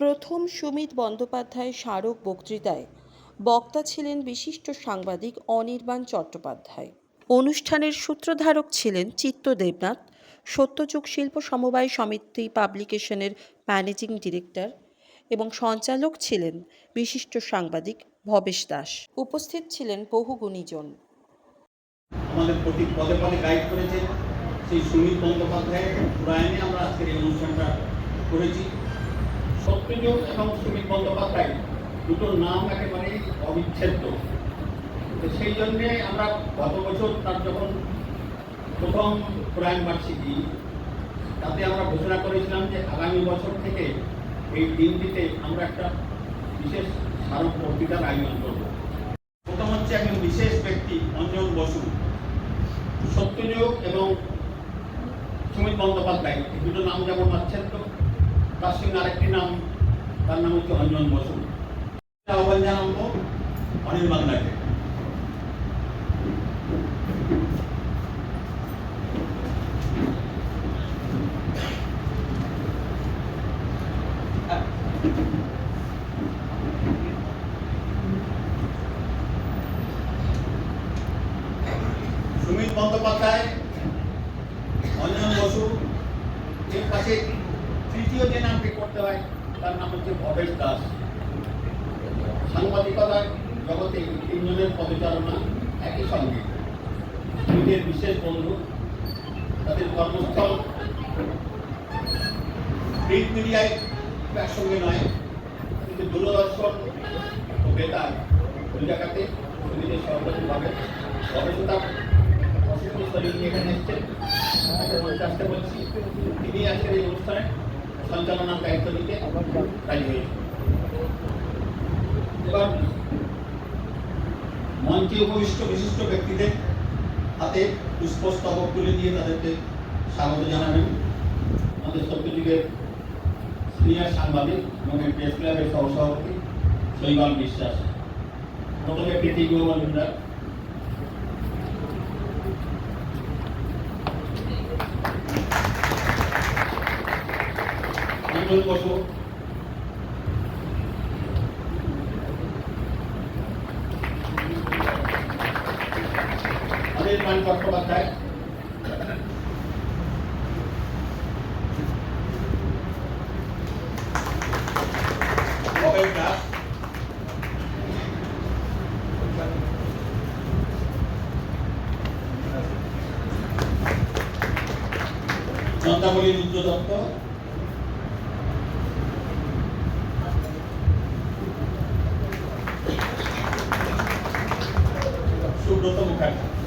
প্রথম সুমিত বন্দ্যোপাধ্যায় স্মারক বক্তৃতায় বক্তা ছিলেন বিশিষ্ট সাংবাদিক অনির্বাণ চট্টোপাধ্যায়। অনুষ্ঠানের সূত্রধারক ছিলেন চিত্ত দেবনাথ, সত্যযুগ শিল্প সমবায় সমিতি পাবলিকেশনের ম্যানেজিং ডিরেক্টর এবং সঞ্চালক ছিলেন বিশিষ্ট সাংবাদিক ভবেশ দাস। উপস্থিত ছিলেন বহু গুণীজন। আমাদের প্রতি পদে পদে গাইড সেই সুনীল বন্দ্যোপাধ্যায়ের আমরা আজকের এই অনুষ্ঠানটা করেছি। সত্যযুগ এবং সুমিত বন্দ্যোপাধ্যায় দুটোর নাম একেবারে অবিচ্ছেদ্য। তো সেই জন্যে আমরা গত বছর তার যখন প্রথম প্রয়াণ বার্ষিকী, তাতে আমরা ঘোষণা করেছিলাম যে আগামী বছর থেকে এই দিনটিতে আমরা একটা বিশেষ স্মারক বক্তৃতার আয়োজন করব। প্রথম হচ্ছে একজন বিশেষ ব্যক্তি, অঞ্জন বসু। সত্যযুগ এবং সুমিত বন্দ্যোপাধ্যায়, এই দুটো নাম যেমন আচ্ছেদ্য তার আরেকটি নাম তার নাম হচ্ছে অঞ্জন বসু। আহ্বান জানাব অনির্বাণ দাকে সুমিত বন্দ্যোপাধ্যায় অঞ্জন বসু এর পাশে তৃতীয় যে নামটি করতে হয় তার নাম হচ্ছে ভবেশ সাংবাদিকতার জগতে তিনজনের পদচারণা একই সঙ্গে। সুমিতের বিশেষ বন্ধু, তাদের কর্মস্থল প্রিন্ট মিডিয়ায় একসঙ্গে নয়, কিন্তু দূরদর্শন ও বেতার দুই জায়গাতে সুমিতের সর্বাধিকভাবে গবেষণা এখানে এসছেন। তাকে বলছি, তিনি আজকের এই অনুষ্ঠানে সঞ্চালনার দায়িত্ব নিতে রাজি হয়েছেন। এবার মঞ্চে উপবিষ্ট বিশিষ্ট ব্যক্তিদের হাতে পুষ্পস্তবক তুলে দিয়ে তাদেরকে স্বাগত জানাবেন। আমাদের সত্যযুগের সিনিয়র সাংবাদিক এবং প্রেস ক্লাবের সহসভাপতি শৈবাল বিশ্বাস। প্রথমে প্রীতি গৌরবন্দার মঙ্গল বসু অনির্বাণ চট্টোপাধ্যায় দত্ত সুব্রত মুখার্জী।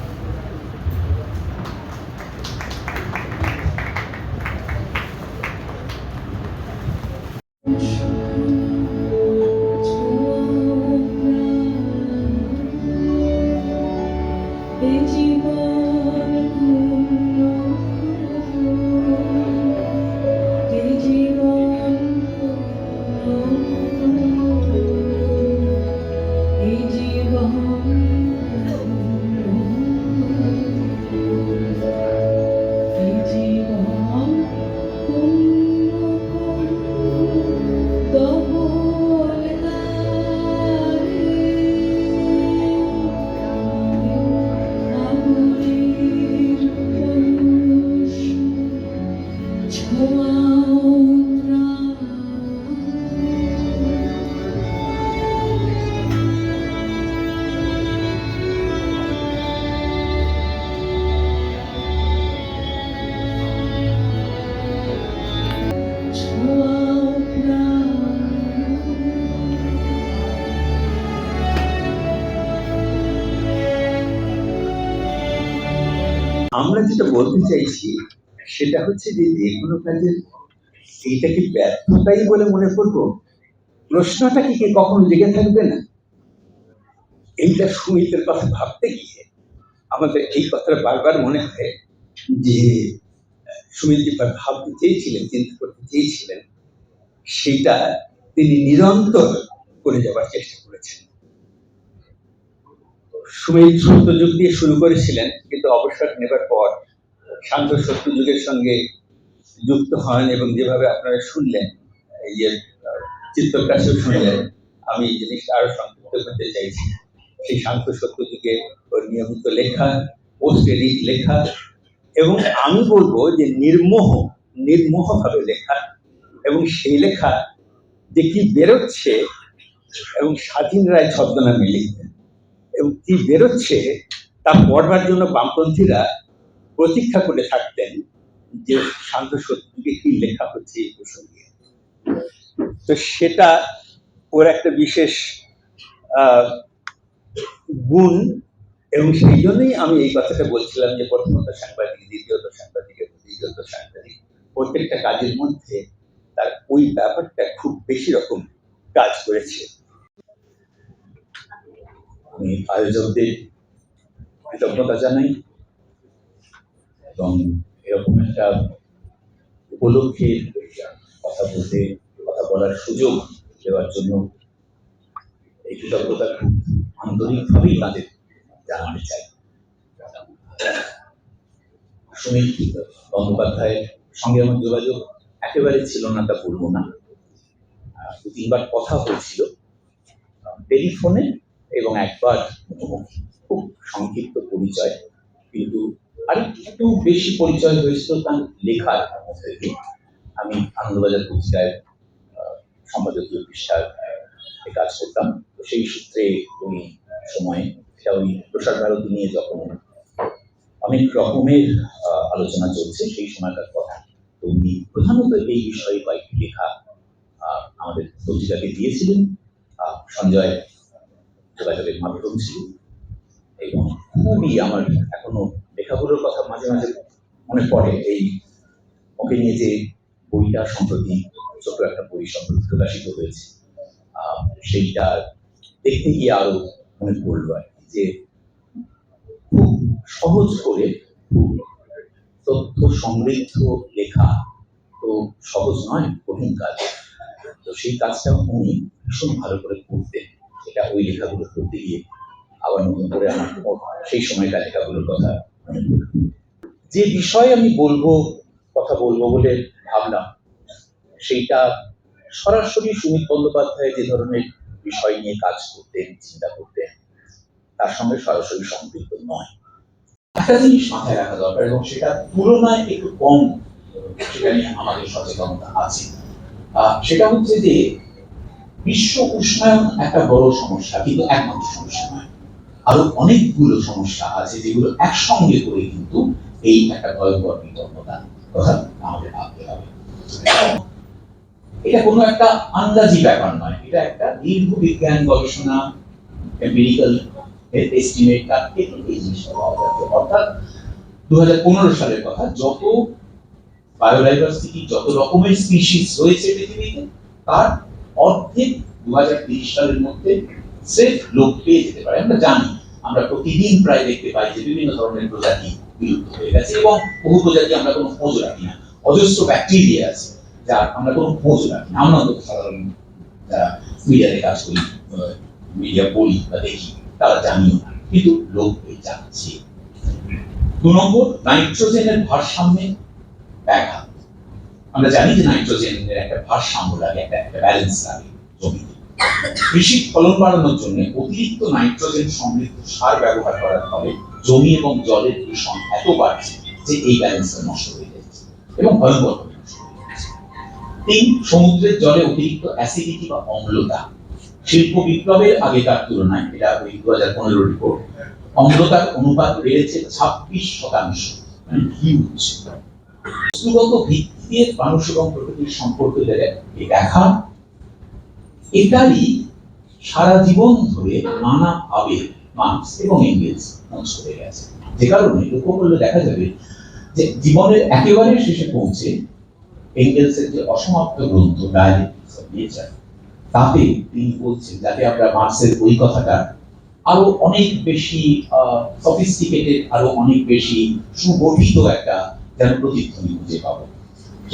আমরা যেটা বলতে চাইছি সেটা হচ্ছে যে কোনো কাজের এইটা কি ব্যর্থতাই বলে মনে করব? প্রশ্নটা কি কখনো জেগে থাকবে না? এইটা সুমিতের কথা ভাবতে গিয়ে আমাদের এই কথাটা বারবার মনে হয় যে, সুমিত ভাবতে চেয়েছিলেন, চিন্তা করতে চেয়েছিলেন, সেটা তিনি নিরন্তর করে যাবার চেষ্টা করেছেন। সুমিত সত্যযুগ দিয়ে শুরু করেছিলেন, কিন্তু অবসর নেবার পর শান্ত সত্যযুগের সঙ্গে যুক্ত হন এবং যেভাবে আপনারা শুনলেন ইয়ে আহ, চিত্তর কাছেও শুনে যায় আমি এই জিনিসটা আরও সংক্ষিপ্ত করতে চাইছি। সেই শান্ত সত্য যুগে ওর নিয়মিত লেখা পোস্ট এডিট লেখা এবং আমি বলব যে নির্মোহ নির্মোহ ভাবে লেখা এবং সেই লেখা যে কি বেরোচ্ছে এবং স্বাধীন রায় ছদ্মনামে লিখতেন এবং কি বেরোচ্ছে তা পড়বার জন্য বামপন্থীরা প্রতীক্ষা করে থাকতেন যে শান্ত সত্যকে কি লেখা হচ্ছে এই প্রসঙ্গে। তো সেটা ওর একটা বিশেষ গুণ এবং সেই জন্যই আমি এই কথাটা বলছিলাম যে প্রথমত সাংবাদিক, দ্বিতীয়ত সাংবাদিক এবং তৃতীয়ত সাংবাদিক, প্রত্যেকটা কাজের মধ্যে তার ওই ব্যাপারটা খুব বেশি রকম কাজ করেছে। আয়োজকদের কৃতজ্ঞতা জানাই। এবং এরকম একটা উপলক্ষে কথা বলতে, কথা বলার সুযোগ দেওয়ার জন্য এই কৃতজ্ঞতা খুব আন্তরিকভাবেই তাদের জানাতে চাই। সুনীল বন্দ্যোপাধ্যায়ের সঙ্গে আমার যোগাযোগ একেবারে ছিল না, তা বলব না। দু তিনবার কথা হয়েছিল টেলিফোনে এবং একবার মুখোমুখি। খুব সংক্ষিপ্ত পরিচয়, কিন্তু আর একটু বেশি পরিচয় হয়েছিল তার লেখার দিয়ে আমি আনন্দবাজার পত্রিকায় সম্পাদকীয় পৃষ্ঠার কাজ করতাম। তো সেই সূত্রে ওই সময়ে সেটা ওই প্রসার ভারতী নিয়ে যখন অনেক রকমের আলোচনা চলছে, সেই সময়কার কথা। তো উনি প্রধানত এই বিষয়ে কয়েকটি লেখা আমাদের পত্রিকাকে দিয়েছিলেন। সঞ্জয় যোগাযোগের মাধ্যম ছিল। এবং খুবই আমার এখনও লেখাগুলোর কথা মাঝে মাঝে মনে পড়ে এই ওকে নিয়ে যে বইটা সম্প্রতি ছোট একটা বই সম্প্রতি প্রকাশিত হয়েছে সেইটা দেখতে গিয়ে আরও মনে পড়ল আর কি যে খুব সহজ করে তথ্য সমৃদ্ধ লেখা তো সহজ নয় কঠিন কাজ তো সেই কাজটা উনি ভীষণ ভালো করে করতেন সেটা ওই লেখাগুলো করতে গিয়ে আবার নতুন করে আমার সেই সময়কার লেখাগুলোর কথা। যে বিষয়ে আমি বলব, কথা বলব বলে ভাবলাম সেইটা সরাসরি সুমিত বন্দ্যোপাধ্যায় যে ধরনের বিষয় নিয়ে কাজ করতেন, চিন্তা করতেন, তার সঙ্গে সরাসরি সম্পৃক্ত নয়। একটা জিনিস মাথায় রাখা দরকার, এবং সেটা তুলনায় একটু কম সেটা নিয়ে আমাদের সচেতনতা আছে। সেটা হচ্ছে যে, বিশ্ব উষ্ণায়ন একটা বড় সমস্যা, কিন্তু একমাত্র সমস্যা আরও অনেকগুলো সমস্যা আছে যেগুলো একসঙ্গে করে কিন্তু এই একটা ভয়ঙ্কর কথা আমাদের ভাবতে হবে। এটা কোনো একটা আন্দাজি ব্যাপার নয়, এটা একটা দীর্ঘ বিজ্ঞান গবেষণা এম্পিরিক্যাল এস্টিমেট তার থেকে এই জিনিসটা পাওয়া যাচ্ছে। অর্থাৎ পনেরো সালের কথা, যত বায়োডাইভার্সিটি যত রকমের স্পিসিস রয়েছে পৃথিবীতে, তার অর্ধেক দু হাজার তেইশ সালের মধ্যে সেফ লোক পেয়ে যেতে পারে। আমরা জানি আমরা প্রতিদিন প্রায় দেখতে পাই যে বিভিন্ন ধরনের প্রজাতি বিলুপ্ত হয়ে গেছে এবং বহু প্রজাতি আমরা কোনো খোঁজ রাখি না। অজস্র ব্যাকটেরিয়া আছে যার আমরা কোনো খোঁজ রাখি না। আমরা অন্তত সাধারণ যারা মিডিয়াতে কাজ করি মিডিয়া বলি বা দেখি, তারা জানিও না। কিন্তু লোক পেয়ে যাচ্ছে দু নম্বর নাইট্রোজেনের ভারসাম্যে ব্যাঘাত। আমরা জানি যে নাইট্রোজেনের একটা ভারসাম্য লাগে, একটা একটা ব্যালেন্স লাগে জমিতে। কৃষি ফলন বাড়ানোর জন্য অতিরিক্ত নাইট্রোজেন সমৃদ্ধ সার ব্যবহার করার ফলে জমি এবং জলের দূষণ এত বাড়ছে যে এই ব্যালেন্সটা নষ্ট হয়ে যাচ্ছে এবং ভয়ঙ্কর তিন, সমুদ্রের জলে অতিরিক্ত অ্যাসিডিটি বা অম্লতা। শিল্প বিপ্লবের আগেকার তুলনায়, এটা ওই দু হাজার পনেরো রিপোর্ট অম্লতার অনুপাত বেড়েছে ছাব্বিশ শতাংশ মানে হিউজ বস্তুগত ভিত্তিতে মানুষ এবং প্রকৃতির সম্পর্কে দেখা এটারই সারা জীবন ধরে নানা ভাবে মার্কস এবং এঙ্গেলস নোট হয়ে গেছে। যে কারণে লক্ষ্য করলে দেখা যাবে যে জীবনের একেবারে শেষে পৌঁছে এঙ্গেলসের যে অসমাপ্ত গ্রন্থ ডায়ালেক্টিক্স অফ নেচার, তাতে তিনি বলছেন, যাতে আমরা মার্কসের ওই কথাটা আরও অনেক বেশি সফিস্টিকেটেড আরও অনেক বেশি সুগঠিত একটা যেন প্রতিধ্বনি খুঁজে পাবো।